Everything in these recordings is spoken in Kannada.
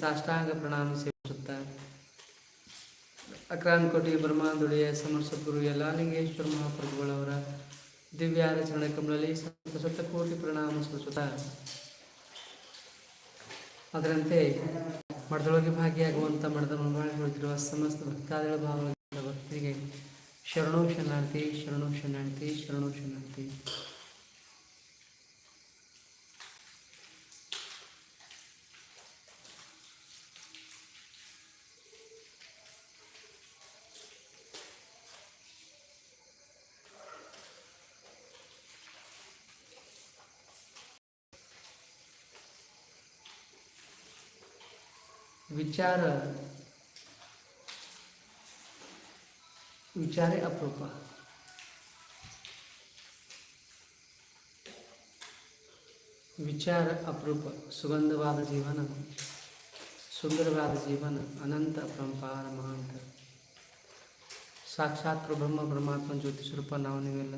ಸಾಷ್ಟಾಂಗ ಪ್ರಣಾಮ ಸೇವಿಸುತ್ತ ಅಕ್ರಾಂಕೋಟಿ ಬ್ರಹ್ಮಾಂದುಡಿಯ ಸಮರ್ಥ ಗುರು ಎಲ್ಲ ಲಿಂಗೇಶ್ವರ ಮಹಾಪ್ರಭುಗಳವರ ದಿವ್ಯಾರ ಕಮಲಲ್ಲಿ ಸತ ಸತ ಕೋಟಿ ಪ್ರಣಾಮ ಸೂಚಿಸುತ್ತ ಅದರಂತೆ ಮಠದೊಳಗೆ ಭಾಗಿಯಾಗುವಂಥ ಮಠದ ಮುಂಬಾಳೆ ಕುಳಿತಿರುವ ಸಮಸ್ತ ಭಕ್ತಾದಿಗಳ ಭಾವ ಭಕ್ತರಿಗೆ ಶರಣೋ ಶರಣಾರ್ಥಿ ಶರಣೋ ಶರಣಾರ್ಥಿ ಶರಣೋ ಶರಣಾರ್ಥಿ. विचार विचारे ಅಪರೂಪ ವಿಚಾರ ಅಪರೂಪ ಸುಗಂಧವಾದ ಜೀವನ ಸುಂದರವಾದ ಜೀವನ ಅನಂತ ಪರಂಪಾರ ಮಹಾಂತ ಸಾಕ್ಷಾತ್ ಬ್ರಹ್ಮ ಪರಮಾತ್ಮ ಜ್ಯೋತಿ ಸ್ವರೂಪ ನಾವು ನೀವೆಲ್ಲ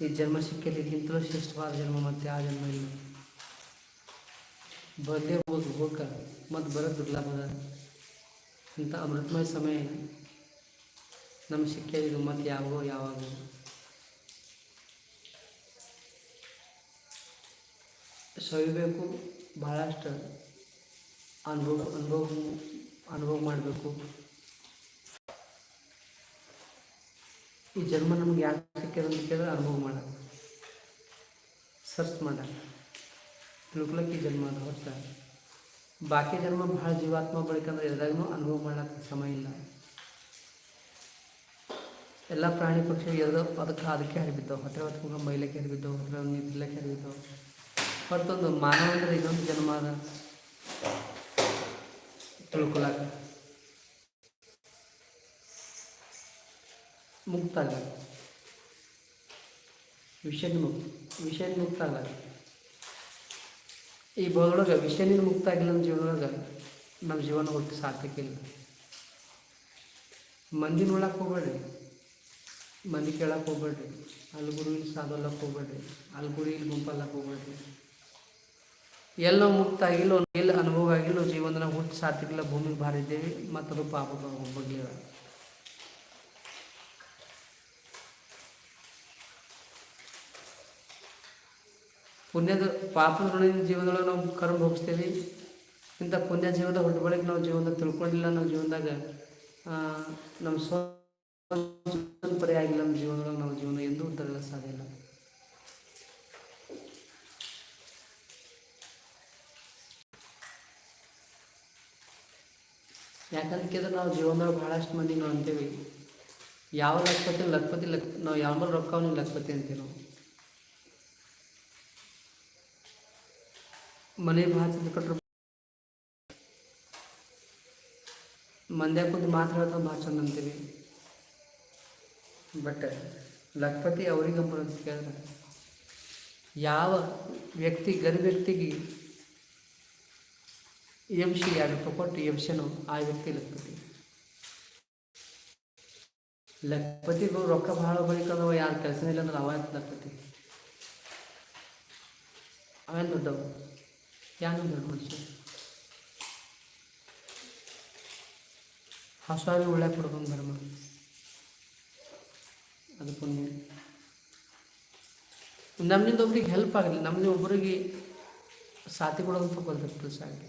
ಈ ಜನ್ಮ ಸಿಕ್ಕಿದ್ದಕ್ಕಿಂತಲೂ ಶ್ರೇಷ್ಠವಾದ ಜನ್ಮ ಮತ್ತೆ ಆ ಜನ್ಮ ಇಲ್ಲ ಬರಲೇ ಹೋಗಿ ಹೋಗ ಮತ್ತು ಬರೋದು ದುರ್ಲಭ ಅದ ಇಂಥ ಅಮೃತಮಯ ಸಮಯ. ನಮ್ಗೆ ಸಿಕ್ಕಿದ್ದು ಮತ್ತು ಯಾವಾಗೋ ಯಾವಾಗ? ಸವಿಬೇಕು ಭಾಳಷ್ಟು ಅನುಭವ ಅನುಭವ ಅನುಭವ ಮಾಡಬೇಕು. ಈ ಜನ್ಮ ನಮ್ಗೆ ಯಾಕೆ ಸಿಕ್ಕಿದೆ ಅಂತ ಕೇಳಿದ್ರೆ ಅನುಭವ ಮಾಡ. ಸರ್ಚ್ ಮಾಡ. ತಿಳ್ಕೊಳಕ್ಕೆ ಜನ್ಮ ಅದ ಹೊರತ ಬಾಕಿ ಜನ್ಮ ಭಾಳ ಜೀವಾತ್ಮ ಬೆಳಕಂದ್ರೆ ಎಲ್ದಾಗೂ ಅನುಭವ ಮಾಡ್ಲಿಕ್ಕೆ ಸಮಯ ಇಲ್ಲ. ಎಲ್ಲ ಪ್ರಾಣಿ ಪಕ್ಷಿ ಎಲ್ಲೋ ಅದಕ್ಕೆ ಅದಕ್ಕೆ ಹರಿಬಿದ್ದಾವೆ ಹತ್ತಿರ ಹೊತ್ಕೊಂಡು ಮೈಲಕ್ಕೆ ಹರಿಬಿದ್ದಾವೆ ಹತ್ತಿರ ನಿಲ್ಲಕ್ಕೆ ಹರಿಬಿದ್ದಾವೆ ಹೊರತೊಂದು ಮಾನವ ಅಂದ್ರೆ ಇದೊಂದು ಜನ್ಮ ಅದ. ತಿಳ್ಕೊಳಕ. ಮುಕ್ತ ಆಗ ವಿಷಯ ಮುಕ್ತ. ವಿಷಯ ಮುಕ್ತ ಅಲ್ಲ. ಈ ಬೋಧೊಳಗೆ ವಿಷಯದಿಂದ ಮುಕ್ತ ಆಗಿಲ್ಲ ನಮ್ಮ ಜೀವನದೊಳಗೆ ನಮ್ಮ ಜೀವನ ಒಟ್ಟು ಸಾರ್ಥಕ ಇಲ್ಲ. ಮಂದಿ ನೋಡಕ್ಕೆ ಹೋಗ್ಬೇಡ್ರಿ. ಮಂದಿ ಕೇಳಕ್ಕೆ ಹೋಗ್ಬೇಡ್ರಿ. ಅಲ್ಲಿ ಗುರು ಇಲ್ಲಿ ಸಾಧಲಕ್ಕೆ ಹೋಗ್ಬೇಡ್ರಿ. ಅಲ್ಲಿ ಗುರು ಇಲ್ಲಿ ಗುಂಪಲ್ಲಕ್ಕೆ ಹೋಗ್ಬೇಡ್ರಿ. ಎಲ್ಲೋ ಮುಕ್ತ ಆಗಿಲ್ಲ, ಎಲ್ಲಿ ಅನುಭವ ಆಗಿಲ್ಲ ಜೀವನದಾಗ ಹುಟ್ಟು ಭೂಮಿ ಭೂಮಿಗೆ ಬಾರಿದ್ದೇವೆ ಮತ್ತದು ಪಾಪ ಪುಣ್ಯದ ಪಾಪದ ಋಣದ ಜೀವನದೊಳಗೆ ನಾವು ಕರ್ಮ ಹೋಗ್ತೇವೆ ಇಂಥ ಪುಣ್ಯ ಜೀವನದ ಹೊರಟ ಬಳಿಕ ನಾವು ಜೀವನ ತಿಳ್ಕೊಂಡಿಲ್ಲ, ನಾವು ಜೀವನದಾಗ ನಮ್ಮ ಸ್ವ ಪರಿ ಆಗಿಲ್ಲ, ನಮ್ಮ ಜೀವನದೊಳಗೆ ನಾವು ಜೀವನ ಎಂದೂ ಉದ್ದಾಗಲ್ಲ ಸಾಧ್ಯ ಇಲ್ಲ. ಯಾಕಂತ ಕೇಳಿದ್ರೆ ನಾವು ಜೀವನದೊಳಗೆ ಭಾಳಷ್ಟು ಮಂದಿ ನಾವು ಅಂತೇವೆ. ಯಾವ ಲಕ್ಷಪತಿ ಲಕ್ಪತಿ ಲಕ್, ನಾವು ಯಾವ ರೊಕ್ಕ ಲಕ್ಪತಿ ಅಂತೀವಿ ನಾವು ಮನೆ ಭಾಷೆ ಕಟ್ಟರು ಮಂದ್ಯಾಗ ಕುಂತು ಮಾತು ಹೇಳ್ತಾ ಭಾಳ ಚಂದ ಅಂತೀವಿ. ಬಟ್ ಲಕ್ಪತಿ ಅವ್ರಿಗೆ ಬರೋದು ಕೇಳಿದ್ರೆ ಯಾವ ವ್ಯಕ್ತಿ, ಗರಿ ವ್ಯಕ್ತಿಗೆ ಎಂ ಸಿ ಎರಡು ರೂಪಾಯಿ ಕೊಟ್ಟು ಸಿನೋ ಆ ವ್ಯಕ್ತಿ ಲಕ್ಪತಿ ಲಕ್ಪತಿಗಳು ರೊಕ್ಕ ಭಾಳ ಬಳಿಕಂದ್ರೆ ಯಾರು ಕೆಲಸ ಇಲ್ಲ ಅಂದ್ರೆ ಅವ ಲಕ್ಪತಿ ಅವೇನು ದೊಡ್ಡವು ಯಾನು ದೊಡ್ಡ ಮನುಷ್ಯ ಹಸುವಾಗಿ ಒಳ್ಳೆ ಕೊಡ್ಕೊಂಡು ಧರ್ಮ ಅದು ನಮ್ಮಿಂದ ಒಬ್ರಿಗೆ ಹೆಲ್ಪ್ ಆಗಲಿ ನಮ್ಮನ್ನ ಒಬ್ಬರಿಗೆ ಸಾತಿ ಕೊಡೋದಂತ ಬಂದಿರ್ತದೆ ಸಾಕಿ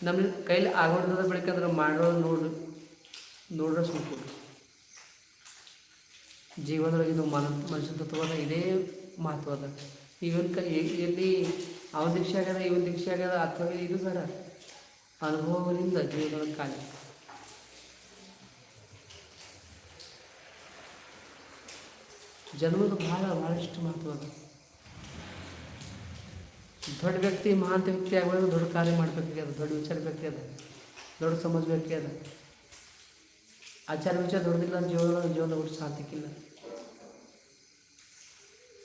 ನಮ್ಮ ಕೈಲಿ ಆಗೋದ ಬೆಳಕಂದ್ರೆ ಮಾಡೋ ನೋಡ್ರಿ ನೋಡ್ರೆ ಸ್ವಲ್ಪ ಜೀವನದೊಳಗೆ ಇದು ಮನ ಮನುಷ್ಯ ತತ್ವದ ಇದೇ ಮಹತ್ವದ ಇವನ್ ಕ ಎಲ್ಲಿ ಅವನ ದೀಕ್ಷೆ ಆಗ್ಯದ, ಇವನ್ ದೀಕ್ಷೆ ಆಗ್ಯದ ಅಥವಾ ಇದು ಬೇಡ. ಅನುಭವದಿಂದ ಜೀವನ ಕಾಲ. ಜನ್ಮದ ಭಾಳ ಭಾಳಷ್ಟು ಮಹತ್ವ ಅದ. ದೊಡ್ಡ ವ್ಯಕ್ತಿ ಮಹಾಂತ ವ್ಯಕ್ತಿ ಆಗಬೇಕು, ದೊಡ್ಡ ಕಾರ್ಯ ಮಾಡಬೇಕಾಗ್ಯದ, ದೊಡ್ಡ ವಿಚಾರ ಅದ ದೊಡ್ಡ ಸಮಾಜ ಅದ ಆಚಾರ ವಿಚಾರ ದೊಡ್ಡದಿಲ್ಲ ಜೀವನ ಜೀವನ ಒಟ್ಟು ಸಾರ್ಥಕಿಲ್ಲ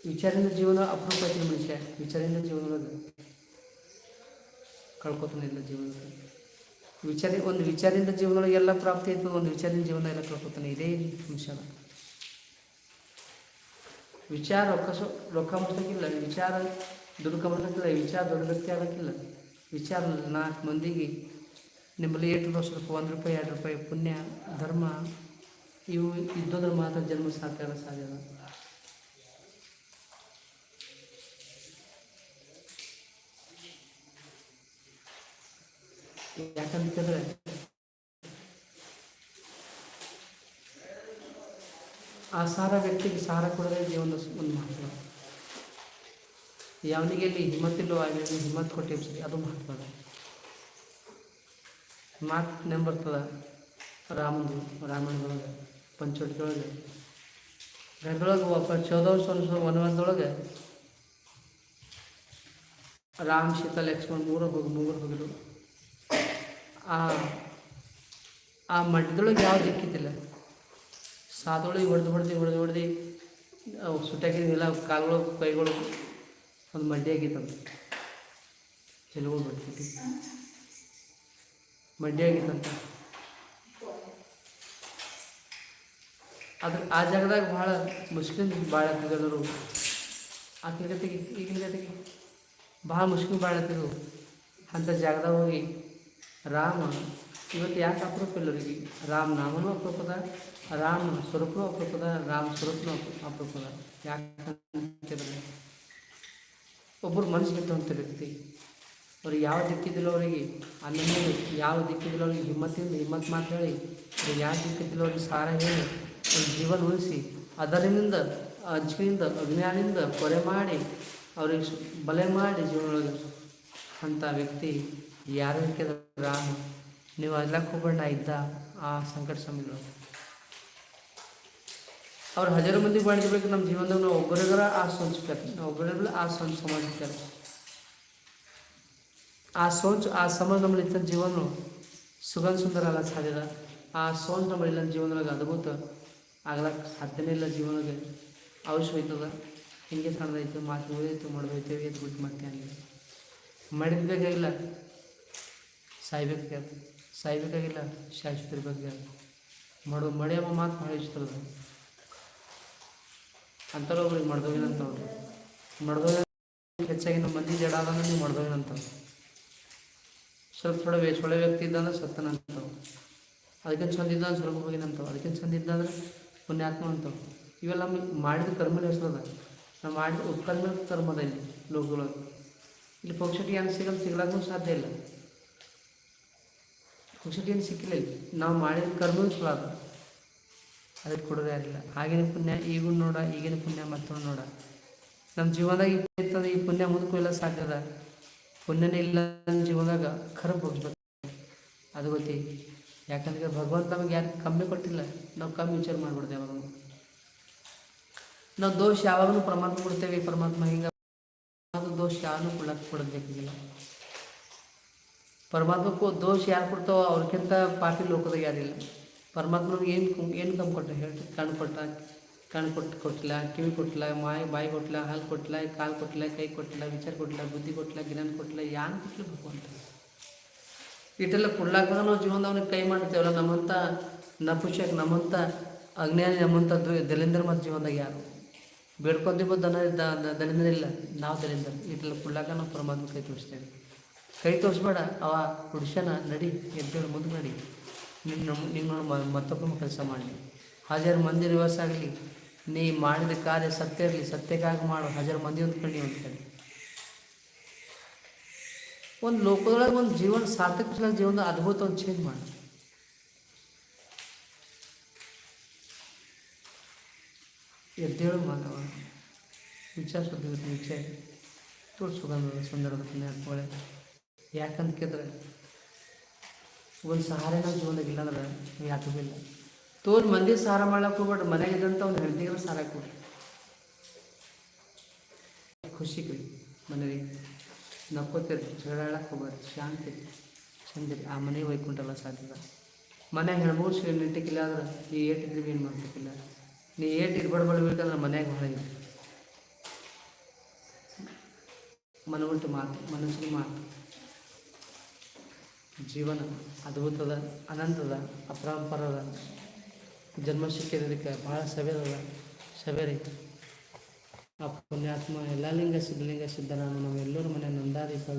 ವಿಚಾರದಿಂದ ಜೀವನ ಅಪರೂಪ ಐತಿ ಮನುಷ್ಯ ವಿಚಾರದಿಂದ ಜೀವನದೊಳಗೆ ಕಳ್ಕೊತಾನಿಲ್ಲ ಜೀವನದಲ್ಲಿ ವಿಚಾರ ಒಂದು ವಿಚಾರದಿಂದ ಜೀವನದೊಳಗೆ ಎಲ್ಲ ಪ್ರಾಪ್ತಿ ಆಯ್ತು ಒಂದು ವಿಚಾರದಿಂದ ಜೀವನ ಎಲ್ಲ ಕಳ್ಕೊತಾನೆ. ಇದೇ ಅಂಶ ವಿಚಾರ ರೊಕ್ಕ ರೊಕ್ಕ ಮಾಡ್ಸೋಕ್ಕಿಲ್ಲ ವಿಚಾರ ದುಡ್ಡು ಕಮಾಡ್ಸೋಕ್ಕಿಲ್ಲ ವಿಚಾರ ದೊಡ್ಡ ವ್ಯಕ್ತಿ ಆಗೋಕ್ಕಿಲ್ಲ. ವಿಚಾರ ನಾಲ್ಕು ಮಂದಿಗೆ ನಿಮ್ಮಲ್ಲಿ ಏಟು ವರ್ಷ ರೂಪಾಯಿ ಒಂದು ರೂಪಾಯಿ, ಎರಡು ರೂಪಾಯಿ ಪುಣ್ಯ, ಧರ್ಮ, ಇವು ಇದ್ದೋದ್ರ ಮಾತ್ರ ಜನ್ಮ ಸಾಧ್ಯ ಸಾಧ್ಯ ಯಾಕಂತಂದ್ರೆ ಆ ಸಾರ ವ್ಯಕ್ತಿಗೆ ಸಾರ ಕೊಡೋದೇ ಜೀವನ ಒಂದು ಮಹತ್ವ ಯಾವನಿಗೆ ಇಲ್ಲಿ ಹಿಮ್ಮತ್ತಿಲ್ಲೋ ಆಗಲಿ ಹಿಮ್ಮತ್ ಅದು ಮಹತ್ವ ಅದ ಮಾತು ನೆಂಬರ್ತದ ರಾಮಂದು ರಾಮಾಯಣದೊಳಗೆ ಪಂಚವಟಿದೊಳಗೆ ಗಂಡೊಳಗೆ ಒಬ್ಬ ಚೌದವರ್ಷ ವರ್ಷ ರಾಮ ಸೀತಾ ಲಕ್ಷ್ಮಣ್ ಮೂರು ಹೋಗಿ ಮೂವರು ಹೋಗಿರು ಆ ಆ ಮಡ್ಯದೊಳಗೆ ಯಾವ ದಿಕ್ಕಿದ್ದಿಲ್ಲ ಸಾದೊಳಗೆ ಹೊಡೆದು ಹೊಡೆದು ಹೊಡೆದು ಹೊಡೆದು ಸುಟ್ಟಾಕಿದ್ದಿಲ್ಲ ಕಾಲುಗಳು, ಕೈಗಳು ಒಂದು ಮಡ್ಡಿ ಆಗಿತ್ತಂತ. ಚೆಲುಗಳು ಬಿಟ್ಬಿಟ್ಟು ಮಡ್ಡಿ ಆಗಿತ್ತಂತ. ಅದ್ರ ಆ ಜಾಗದಾಗ ಭಾಳ ಮುಸ್ಲಿಮ್ ಭಾಳ ಆಗ್ತಿದ್ರು ಆಕಿನ ಜೊತೆಗೆ ಈಗಿನ ಜೊತೆಗೆ ಭಾಳ ಮುಸ್ಲಿಮ್ ಭಾಳ ಆಗ್ತಿದ್ರು. ಅಂಥ ಜಾಗದಾಗ ಹೋಗಿ ರಾಮ, ಇವತ್ತು ಯಾಕೆ ಅಪರೂಪ ಎಲ್ಲರಿಗೆ ಅವ್ರಿಗೆ ರಾಮ ನಾಮನೂ ಅಪರೂಪದ, ರಾಮ ಸ್ವರೂಪನೂ ಅಪರೂಪದ, ರಾಮ ಸ್ವರೂಪನೂ ಅಪ- ಅಪರೂಪದ. ಯಾಕೆ ಒಬ್ಬರು ಮನಸ್ಸು ಬಿಟ್ಟುವಂಥ ವ್ಯಕ್ತಿ ಅವ್ರಿಗೆ ಯಾವ ದಿಕ್ಕಿದ್ದಿಲ್ಲ ಅವರಿಗೆ? ಅಲ್ಲಿಂದ ಯಾವ ದಿಕ್ಕಿದ್ದಿಲ್ಲ ಅವ್ರಿಗೆ ಹಿಮ್ಮತ್ತಿಂದ ಹಿಮ್ಮತ್ ಮಾತು ಹೇಳಿ. ಅವ್ರಿಗೆ ಯಾವ ದಿಕ್ಕಿದ್ದಿಲ್ಲ ಅವ್ರಿಗೆ ಸಾರ ಹೇಳಿ. ಅವ್ರ ಜೀವನ ಉಳಿಸಿ, ಅದರಿಂದ ಅಂಜಿಕೆಯಿಂದ ಅಜ್ಞಾನದಿಂದ ಕೊರೆ ಮಾಡಿ, ಅವ್ರಿಗೆ ಬಲೆ ಮಾಡಿ ಜೀವನೊಳಗೆ ಅಂಥ ವ್ಯಕ್ತಿ ಯಾರು ರಾಮ, ನೀವು ಅಲ್ಲಕ್ಕೆ ಹೋಗೋಣ ಇದ್ದ ಆ ಸಂಕಟ ಸಮಯದೊಳಗೆ ಅವ್ರು ಹಜಾರು ಮಂದಿ ಮಾಡಿರ್ಬೇಕು ನಮ್ಮ ಜೀವನದಾಗ ನಾವು ಒಬ್ಬರಿಗರ ಆ ಸೋಂಚ್ಬೇಕು ನಾವು ಒಬ್ಬರಿಗರ ಆ ಸೋಂಚ್ ಸಮಾಜಕ್ಕೆ ಆ ಸೋಂಚ್, ಆ ಸಮಾಜ ನಮ್ಮಲ್ಲಿ ಇದ್ದ ಜೀವನ ಸುಗಂಧ ಸುಂದರ ಅಲ್ಲ ಸಾಧ್ಯದ ಆ ಸೋಂಚ್ ನಮ್ಮಲ್ಲಿ ಇಲ್ಲ ಜೀವನದಾಗ ಅದ್ಭುತ ಆಗ್ಲಕ್ಕೆ ಸಾಧ್ಯನೇ ಇಲ್ಲ ಜೀವನಕ್ಕೆ. ಅವಶ್ಯ ಹೋಯ್ತದ ಹಿಂಗೆ ಸಣ್ಣದಾಯ್ತು ಮಾತು ಓದೈತೆ ಮಾಡೋದೈತೆ ಎದ್ದು ಬಿಟ್ಟು ಮತ್ತೆ ಹಂಗೆ. ಮಾಡಿದ ಬೇಕಾಗಿಲ್ಲ. ಸಾಯ್ಬೇಕಾಗ್ಯದ, ಸಾಯ್ಬೇಕಾಗಿಲ್ಲ, ಶಾಶ್ವತ ಇರ್ಬೇಕಾಗ್ಯದ. ಮಾಡೋ ಮಳೆಯಮ್ಮ ಮಾತು ಭಾಳ ಇಷ್ಟ ಅದ. ಅಂತಾರೆ ಒಬ್ರಿಗೆ ಮಾಡ್ದೋಗಿನಂತ ನೋಡ್ರಿ ಮಾಡ್ದೋಗ ಹೆಚ್ಚಾಗಿ ನಮ್ಮ ಮಂದಿ ಜಡ ಅದ ನೀವು ಮಾಡ್ದೋಗಿನಂತ ಸ್ವಲ್ಪ ಥೋಡೆ ವೇ ಒಳ್ಳೆ ವ್ಯಕ್ತಿ ಇದ್ದಂದ್ರೆ ಸತ್ತನಂತವು ಅದಕ್ಕಿಂತ ಚಂದ ಇದ್ದ ಸ್ವಲ್ಪ ಹೋಗಿನಂತವು ಅದಕ್ಕೆ ಚಂದ ಇದ್ದಂದ್ರೆ ಪುಣ್ಯಾತ್ಮ ಅಂತವು ಇವೆಲ್ಲ ನಮಗೆ ಮಾಡಿದ ಕರ್ಮದ ಹೆಸರದ ನಾವು ಮಾಡಿದ ಉತ್ಕರ್ಮ ಕರ್ಮದ ಇಲ್ಲಿ ಲೋಕಗಳು. ಇಲ್ಲಿ ಪಕ್ಷಕ್ಕೆ ಏನು ಸಿಗಲ್ಲ ಸಿಗ್ಲಾಗೂ ಸಾಧ್ಯ ಇಲ್ಲ. ಪಕ್ಷಟಿ ಏನು ಸಿಕ್ಕಿಲ್ಲ ನಾವು ಮಾಡಿದ ಕರ್ಮ ಚಲೋ ಅದು. ಅದಕ್ಕೆ ಕೊಡೋದೇ ಇರಲಿಲ್ಲ ಆಗಿನ ಪುಣ್ಯ ಈಗೂ ನೋಡ, ಈಗಿನ ಪುಣ್ಯ ಮತ್ತೊಂದು ನೋಡ. ನಮ್ಮ ಜೀವನದಾಗ ಇತ್ತಂದ್ರೆ ಈ ಪುಣ್ಯ ಮುಂದಕ್ಕೂ ಇಲ್ಲ ಸಾಕದ ಪುಣ್ಯನೇ ಇಲ್ಲ ನಮ್ಮ ಜೀವನದಾಗ ಖರ ಹೋಗ್ಬೇಕು. ಅದು ಗೊತ್ತಿ. ಯಾಕಂದ್ರೆ ಭಗವಂತ ನಮಗೆ ಯಾರು ಕಮ್ಮಿ ಕೊಟ್ಟಿಲ್ಲ. ನಾವು ಕಮ್ಮಿ ವಿಚಾರ ಮಾಡ್ಬಿಡ್ತೇವೆ ಯಾವಾಗ ನಾವು ದೋಷ ಯಾವಾಗಲೂ ಪರಮಾತ್ಮ ಕೊಡ್ತೇವೆ. ಪರಮಾತ್ಮ ಹಿಂಗೆ ಅದು ದೋಷ ಯಾರು ಕೊಡಕ್ಕೆ ಕೊಡಬೇಕಾಗಿಲ್ಲ ಪರಮಾತ್ಮಕ್ಕೂ ದೋಷ ಯಾರು ಕೊಡ್ತಾವೋ ಅವ್ರಿಗಿಂತ ಪಾಪಿ ಲೋಕದಾಗ ಯಾರಿಲ್ಲ. ಪರಮಾತ್ಮನಿಗೆ ಏನು ಏನು ಕಮ್ಮಿ ಕೊಟ್ಟ ಹೇಳಿ ಕಣ್ಣು ಕೊಟ್ಟ ಕಣ್ಣು ಕೊಟ್ಟು ಕೊಟ್ಟಿಲ್ಲ ಕಿವಿ ಕೊಟ್ಟಿಲ್ಲ ಮಾಯಿ, ಬಾಯಿ ಕೊಟ್ಟಿಲ್ಲ ಹಾಲು ಕೊಟ್ಟಿಲ್ಲ ಕಾಲು ಕೊಟ್ಟಿಲ್ಲ ಕೈ ಕೊಟ್ಟಿಲ್ಲ ವಿಚಾರ ಕೊಟ್ಟಿಲ್ಲ ಬುದ್ಧಿ ಕೊಟ್ಟಿಲ್ಲ ಜ್ಞಾನ ಕೊಟ್ಟಿಲ್ಲ ಯಾರು ಕೊಟ್ಟಿಲ್ಲ ಭಗವಂತ. ಇಟ್ಟೆಲ್ಲ ಕೊಡ್ಲಾಕ ನಾವು ಜೀವನದವನಿಗೆ ಕೈ ಮಾಡ್ತೇವಲ್ಲ ನಮ್ಮಂಥ ನಪುಷಕ್ ನಮ್ಮಂಥ ಅಜ್ಞಾನಿ ನಮ್ಮಂಥ ದಲಿಂದ್ರ ಮತ್ತು ಜೀವನದಾಗ ಯಾರು? ಬೇಡ್ಕೊಂತೀವೋ ದನ ದಲಿಂದ್ರ ಇಲ್ಲ, ನಾವು ದಲಿಂದ್ರ. ಇಟ್ಟೆಲ್ಲ ಕೊಡ್ಲಾಕ ನಾವು ಪರಮಾತ್ಮ ಕೈ ತೋರಿಸ್ತೇವೆ. ಕೈ ತೋರಿಸ್ಬೇಡ, ಅವ ಪುರುಷನ ನಡಿ, ಎದ್ದೇಳು, ಮುಂದೆ ನಡಿ. ನಿನ್ನ ನಿನ್ನ ಮತ್ತೊಬ್ಬ ಕೆಲಸ ಮಾಡಲಿ. ಹಜಾರು ಮಂದಿ ರಿವರ್ಸ್ ಆಗಲಿ. ನೀ ಮಾಡಿದ ಕಾರ್ಯ ಸತ್ಯ ಇರಲಿ ಸತ್ಯಕ್ಕಾಗಿ ಮಾಡು. ಹಜಾರು ಮಂದಿ ಹೊಂದ್ಕೊಂಡು ಅಂತೇಳಿ ಒಂದು ಲೋಕದೊಳಗೆ ಒಂದು ಜೀವನ ಸಾರ್ಥಕ ಜೀವನದ ಅದ್ಭುತ ಒಂದು ಚೇಂಜ್ ಮಾಡಿ. ಎದ್ದೇಳು ಮಾನವ. ವಿಚಾರ ವಿಚಾರ. ತೋರ್ ಸುಗಂಧದ ಸುಂದರದ ಪುಣ್ಯಾತ್ಮಗಳೇ. ಯಾಕಂತ ಕೇಳಿದ್ರೆ, ಒಂದು ಸಹಾರನ ಜೀವನದಾಗ ಇಲ್ಲ ಅಂದ್ರೆ ಯಾಕೂ ಇಲ್ಲ. ತೋರ್ ಮಂದಿ ಸಹಾರ ಮಾಡ್ಲಕ್ಕೆ ಹೋಗ್ಬೇಡ್ರಿ, ಮನೆಗೆ ಇದ್ದಂಥ ಒಂದು ಹೆಂಡತಿಗೆ ಸಹಾರ ಕೊಡ್ರಿ ಖುಷಿ ಕೊಡಿ ಮನೆಗೆ ನಕ್ಕೋತೀರಿ ಜಗಳ ಹೋಗ್ಬಾರ್ದು ಶಾಂತಿ ಚಂದಿರಿ ಆ ಮನೆ ಒಯ್ಕೊಂಡಲ್ಲ ಸಾಧ್ಯದ ಮನ್ಯಾಗ ಹೆಣ್ಮೂರು ಸಿ ನಿಂಟಿಕ್ಕಿಲ್ಲ ಆದ್ರೆ ನೀ ಏಟ್ ಇದ್ರಿ ಏನು ಮಾಡ್ಬೇಕಿಲ್ಲ? ನೀ ಏಟ್ ಇರ್ಬಡ್ಬೇಕಂದ್ರೆ ಮನ್ಯಾಗ ಇದೆ ಮನಗುಂಟು ಮಾತು, ಮನಸ್ಸಿಗೆ ಮಾತು. ಜೀವನ ಅದ್ಭುತದ, ಅನಂತದ, ಅಪರಂಪರದ ಜನ್ಮ ಸಿಕ್ಕಿದ್ದಕ್ಕೆ ಭಾಳ ಸವೆದದ ಸವೆರಿ ಆ ಪುಣ್ಯಾತ್ಮ ಎಲ್ಲ ಲಿಂಗ, ಸಿದ್ಧಲಿಂಗ ಸಿದ್ಧರಾಮ ನಾವೆಲ್ಲರ ಮನೆ ನಂದಾದೀಪ